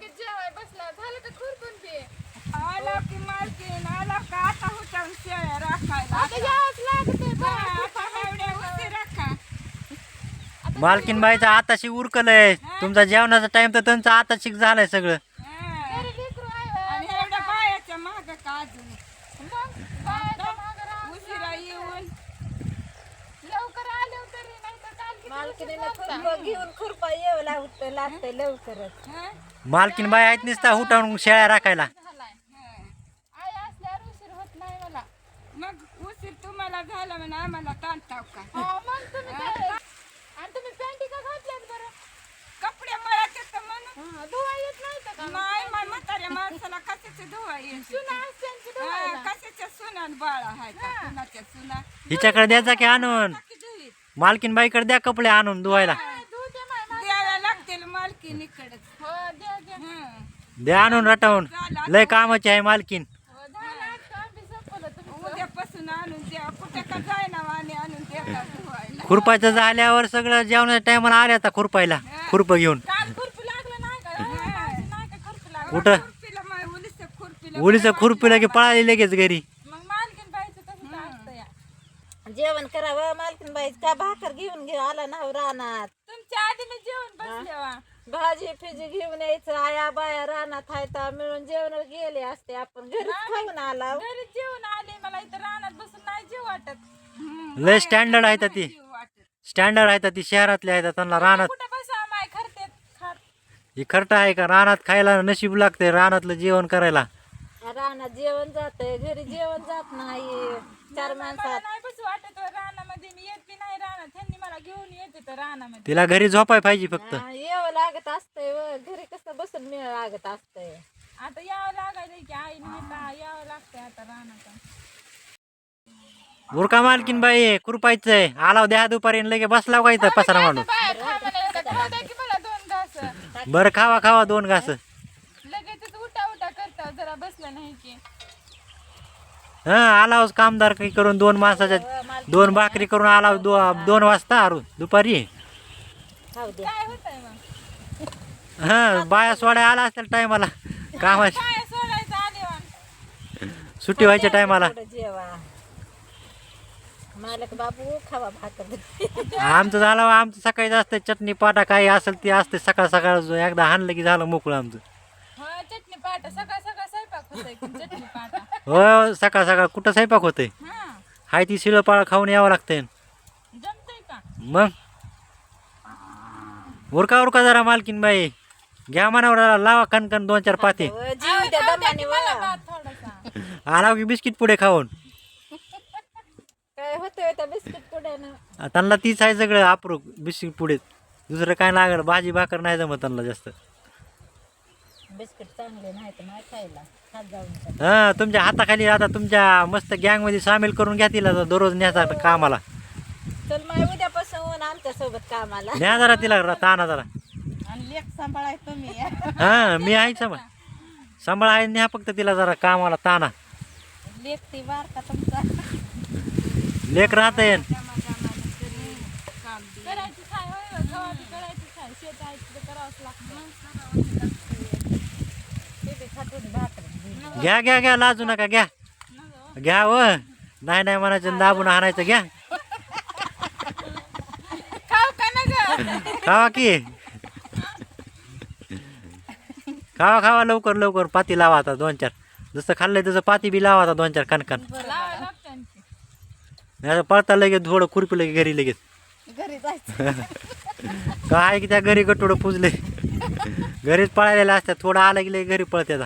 लगेच जेवाय बसला झालं का खुरपून ते आला की मालकीन आला का आता हुटावून शेळ्या राखायला आता यावंच लागतं हा, आता एवढ्या उशी राखा. मालकीन बाईचा आताशी उरकलंय. तुमचा जेवणाचा टाइम तर त्यांचा आताशी झालाय सगळं. हा. घरी लेकरू आहे. आणि एवढ्या बायाच्या माग का अजून? मग बायाच्या मागं राहावं उशिरा येऊन. लवकर आले तरी नाही तर काल किती मालकीने उशीर झालता. खुरपं घेऊन खुरपा येऊ लागतं लागतंय लवकरच. हा? मालकीन बाई आहेत नुसता हुटावून शेळ्या राखायला. झालाय हा. आई असल्यावर उशीर होत नाही मला. मग उशीर तुम्हाला झाला म्हणून आम्हाला ताणताव का? हा, मग तुम्ही काय? आणि तुम्ही पॅन्टी का घातल्यात बरं? कपडे मळत येतं म्हणून? हा, धुवा येत नाही का? नाही मा- म्हाताऱ्या माणसाला कशाचे धुवा येते सुना असत्यांची धुवायला कशाच्या सुनान बाळ आहे का? कुणाच्या सुना? हिच्याकडे द्यायचा की आणून. धुवीत. मालकीन बाईकडे द्या कपडे आणून धुवायला. हा, धुते माय द्याव्या लागतील मालकीनीकडेच द्या हं. आणून रटावून. लय कामाची आहे मालकीन. हो झालं आज काम बी संपलं तुमचं उद्यापासून आणून द्या. कुठे का जायना वाणी आणून देतात धुवायला खुरपायचं झाल्यावर सगळं जेवणाच्या टायमाला आले आता खुरपायला. खुरपं घेऊन. काल खुरपी लागलं नाही का. नाही का खुरपी लागलं? कुठं? खुरपीला माय उलीचं खुरपीला उलीचं खुरपीला की पळाली लगेच घरी? मग मालकीन बाईचं तसंच असतं या. जेवण करावं मालकीन बाई का भाकर घेऊन घे आला ना हो रानात तुमच्या आधी मी जेवण बसले वा. भाजी फिजी घेऊन यायचं आया बाया रानात हायता मिळून जेवण गेले असते. आपण घरीच खाऊन आला घरी जेवण आले मला इथं रानात बसून नाही जेव वाटत. हं. लय स्टँडर्ड आहे ती. स्टँडर्ड आहे ती शहरातली आहे त्यांना रानात कुठं बसा माय खरते खात. ही खरट आहे का? रानात खायला नशीब लागते रानातलं जेवण करायला. रानात जेवण जातंय घरी जेवण जात नाही चार मला माणसात नाही बस वाटत हो रानामध्ये मी येत बी नाही रानात त्यांनी मला घेऊन येत होतं रानामध्ये. तिला घरी झोपाय पाहिजे फक्त. हा, यावं लागत असतंय व. घरी कसं बसून मिळ लागत असतंय. आता यावं लागायचं की आई नाही यावं लागतंय आता रानात उरका मालकीन बाई खुरपायचंय आलाव द्या दुपारी आणि लगे बसला का इथं पसारा मांडून बाहेर खा म्हणाले तर खाऊ द्या की मला दोन घास. बरं खावा खावा दोन घास. लगेचच उठा उठा करता. जरा बसलं नाही की. हा आलाव कामदार काही करून दोन माणसाच्या दोन भाकरी करून आलाव दो, दोन वाजता आरू दुपारी. खाऊ दे काय होतंय मग? हा बाया सोडाय आला असेल टायमाला. कामाची आले सुट्टी व्हायच्या टायमाला. थोडं जेवा? मालक बाबू खावा भाकर आमचं झालं आमचं सकाळी असतं चटणी पाटा काही असेल ते असते सकाळ सकाळ एकदा हाणलं की झालं मोकळं आमचं. हो चटणी पाटा सकाळ सकाळ स्वयंपाक होतोय की चटणी पाटा? हो सकाळ सकाळ कुठं स्वयंपाक होतंय? हाय ती शिळपाळ खाऊन यावं लागतंय. जमतंय का मग? उरका उरका जरा मालकीन बाई. घ्या मनावर जरा लावा कणकण दोन चार पाते. व जीव द्या दमाने मला वा भात थोडासा. आलाव की बिस्किट पुढे खाऊन. काय होतंय त्या बिस्किट पुढ्यानं त्यांना तीच आहे सगळं अप्रूप बिस्किट पुढे. दुसरं काय लागलं भाजी भाकर नाही जमत त्यांना जास्त. बिस्किट चांगले नाही तर नाही खायला खात जाऊन हा तुमच्या हाताखाली आता तुमच्या मस्त गँगमध्ये सामील करून घ्या तिला आता दररोज न्याचा कामाला. चल माय उद्यापासून आमच्यासोबत कामाला. न्या जरा तिला रा- ताना जरा. आणि लेख सांभाळाय तुम्ही. हा मी आहे सांभाळ सांभाळ आहे न्या फक्त तिला जरा कामाला ताना लेख ती वारता तुमचा. लेक राहत करायची काय होय? गव्हाची करायची काय? शेत आहे तिथं करावंच लागतं. घ्या घ्या घ्या लाजू नका घ्या. घ्या व नाही नाही म्हणायचं दाबून आणायचं घ्या. खाऊ का ना ग? खावा की. खावा खावा लवकर लवकर. पाती लावा आता दोन चार. जसं खाल्लंय तसं पाती बी लावा आता दोन चार कणकण. नाही पळता लगेच थोडं खुरपी लगे घरी लगेच. घरी जायचं. काय की त्या घरी गटोडं पुजले? घरीच पळालेलं असतात थोडं आलं की लगे घरी पळते आता